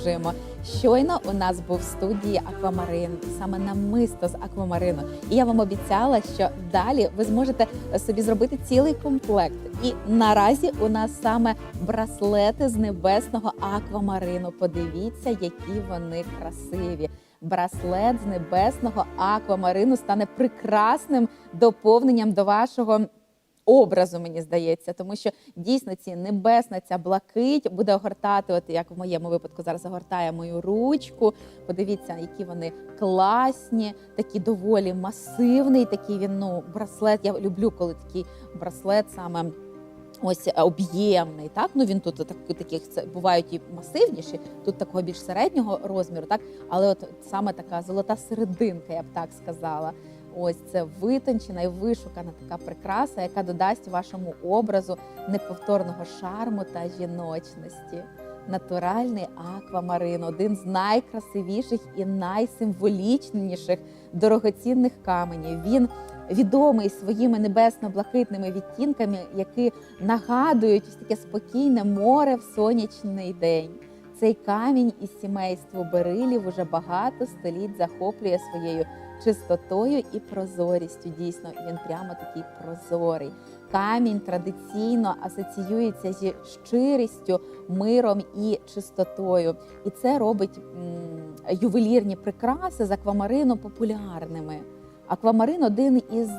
продовжуємо. Щойно у нас був в студії аквамарин, саме намисто з аквамарину. І я вам обіцяла, що далі ви зможете собі зробити цілий комплект. І наразі у нас саме браслети з небесного аквамарину. Подивіться, які вони красиві. Браслет з небесного аквамарину стане прекрасним доповненням до вашого образу, мені здається, тому що дійсно ці небесна ця блакить буде огортати, от як в моєму випадку зараз огортає мою ручку. Подивіться, які вони класні, такі доволі масивний. Такий він ну браслет. Я люблю, коли такий браслет саме. Ось е, об'ємний, так ну він тут так, таких це бувають і масивніші, тут такого більш середнього розміру, так але от саме така золота серединка, я б так сказала. Ось це витончена і вишукана така прикраса, яка додасть вашому образу неповторного шарму та жіночності. Натуральний аквамарин один з найкрасивіших і найсимволічніших дорогоцінних каменів. Він відомий своїми небесно-блакитними відтінками, які нагадують ось таке спокійне море в сонячний день. Цей камінь із сімейству берилів уже багато століть захоплює своєю чистотою і прозорістю. Дійсно, він прямо такий прозорий. Камінь традиційно асоціюється зі щирістю, миром і чистотою. І це робить ювелірні прикраси з аквамарину популярними. Аквамарин один із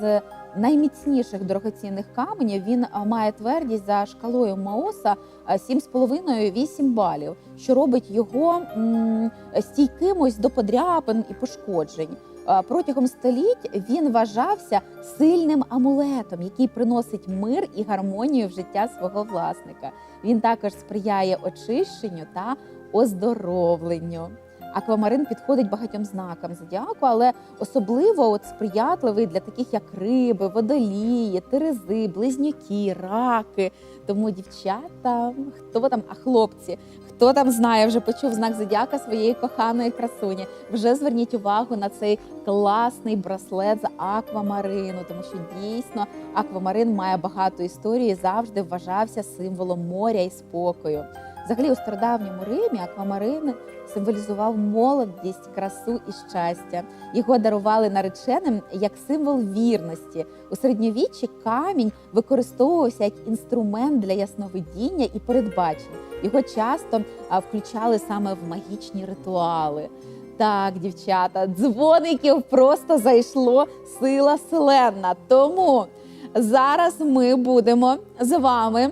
найміцніших дорогоцінних каменів. Він має твердість за шкалою Маоса а, 7,5-8 балів, що робить його м, стійким ось до подряпин і пошкоджень. Протягом століть він вважався сильним амулетом, який приносить мир і гармонію в життя свого власника. Він також сприяє очищенню та оздоровленню. Аквамарин підходить багатьом знакам зодіаку, але особливо от сприятливий для таких як риби, водолії, терези, близнюки, раки. Тому дівчата, хто там, а хлопці, хто там знає, вже почув знак зодіака своєї коханої красуні. Вже зверніть увагу на цей класний браслет з аквамарину, тому що дійсно аквамарин має багато історії, завжди вважався символом моря і спокою. Взагалі, у стародавньому Римі аквамарин символізував молодість, красу і щастя. Його дарували нареченим як символ вірності. У середньовіччі камінь використовувався як інструмент для ясновидіння і передбачень. Його часто включали саме в магічні ритуали. Так, дівчата, дзвоників просто зайшло сила селена. Тому зараз ми будемо з вами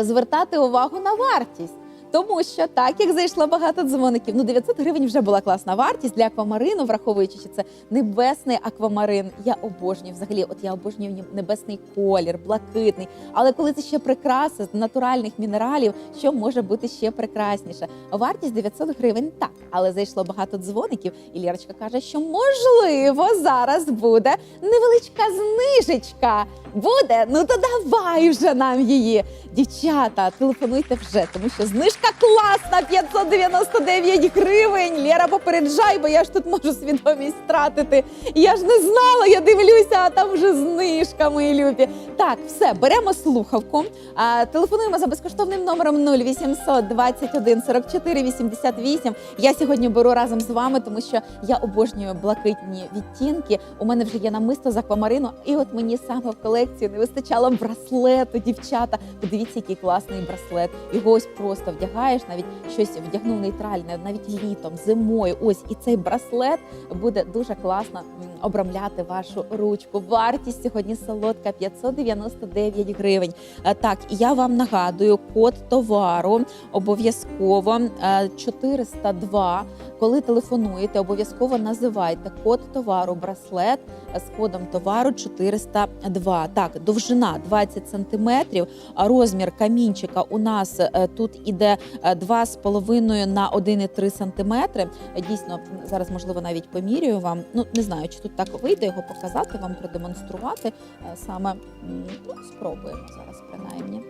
звертати увагу на вартість. Тому що так як зайшло багато дзвоників, ну 900 гривень вже була класна вартість для аквамарину, враховуючи, що це небесний аквамарин. Я обожнюю взагалі, от я обожнюю небесний колір, блакитний. Але коли це ще прикраси з натуральних мінералів, що може бути ще прекрасніше? Вартість 900 гривень так, але зайшло багато дзвоників, і Лірочка каже, що можливо зараз буде невеличка знижечка. Буде? Ну то давай вже нам її. Дівчата, телефонуйте вже, тому що знижка класна 599 гривень. Лєра, попереджай, бо я ж тут можу свідомість втратити. Я ж не знала, я дивлюся, а там вже знижка, мої любі. Так, все, беремо слухавку. А, телефонуємо за безкоштовним номером 0800 21 44 88. Я сьогодні беру разом з вами, тому що я обожнюю блакитні відтінки. У мене вже є намисто з аквамарину, і от мені саме в колекції не вистачало браслету, дівчата. Подивіться, який класний браслет. Його ось просто вдягаєш, навіть щось вдягнув нейтральне, навіть літом, зимою. Ось і цей браслет буде дуже класно обрамляти вашу ручку. Вартість сьогодні солодка 599 гривень. Е, Так, і я вам нагадую, код товару обов'язково е, 402. Коли телефонуєте, обов'язково називайте код товару браслет е, з кодом товару 402. Так, довжина 20 сантиметрів, а розмір камінчика у нас е, тут іде е, 2,5 на 1,3 сантиметри. Е, Дійсно, зараз можливо навіть помірюю вам. Ну не знаю, чи тут так вийде його показати, вам продемонструвати е, саме. Ну, спробуємо зараз, принаймні.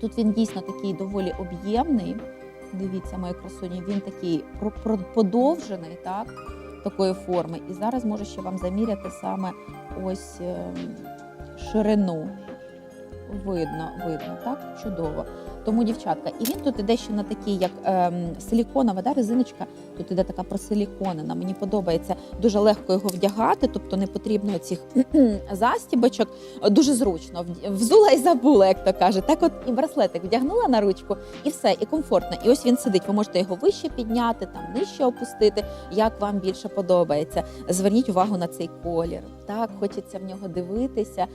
Тут він дійсно такий доволі об'ємний. Дивіться, мої красуні, він такий подовжений, так, такої форми. І зараз можу ще вам заміряти саме ось ем, ширину. Видно, видно, так? Чудово. Тому дівчатка, і він тут іде ще на такий, як ем, силіконова да, резиночка. Тут іде така просиліконена. Мені подобається дуже легко його вдягати, тобто не потрібно цих застібочок. Дуже зручно. Взула і забула, як то каже. Так, от і браслетик вдягнула на ручку, і все, і комфортно. І ось він сидить. Ви можете його вище підняти, там нижче опустити, як вам більше подобається. Зверніть увагу на цей колір. Так, хочеться в нього дивитися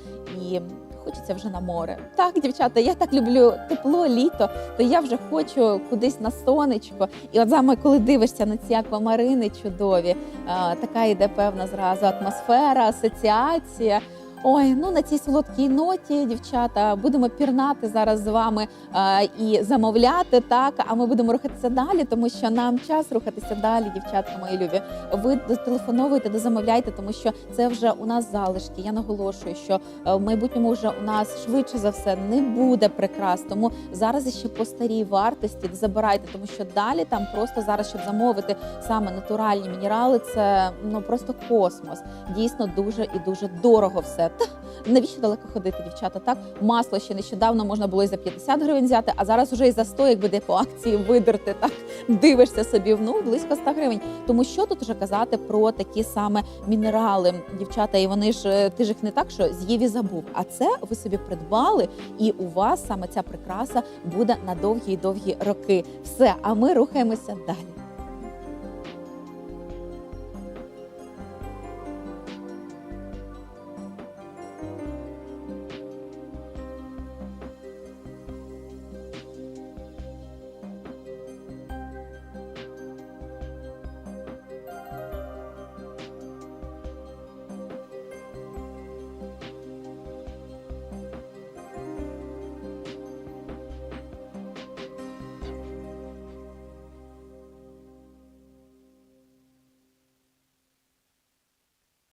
і. Хочеться вже на море. Так, дівчата, я так люблю тепло, літо, то я вже хочу кудись на сонечко. І от саме коли дивишся на ці аквамарини чудові, така йде певна зразу атмосфера, асоціація. Ой, ну на цій солодкій ноті, дівчата, будемо пірнати зараз з вами а, і замовляти так. А ми будемо рухатися далі, тому що нам час рухатися далі, дівчатка мої любі. Ви телефоновуйте, дозамовляйте, тому що це вже у нас залишки. Я наголошую, що е, в майбутньому вже у нас швидше за все не буде прикрас. Тому зараз ще по старій вартості забирайте, тому що далі там просто зараз, щоб замовити саме натуральні мінерали, це ну просто космос. Дійсно дуже і дуже дорого все. Та навіщо далеко ходити, дівчата? Так масло ще нещодавно можна було і за 50 гривень взяти, а зараз вже і за 100, як буде по акції видерти. Так дивишся собі ну близько 100 гривень. Тому що тут вже казати про такі саме мінерали, дівчата, і вони ж е, ти ж їх не так, що з'їв і забув. А це ви собі придбали, і у вас саме ця прикраса буде на довгі й довгі роки. Все, а ми рухаємося далі.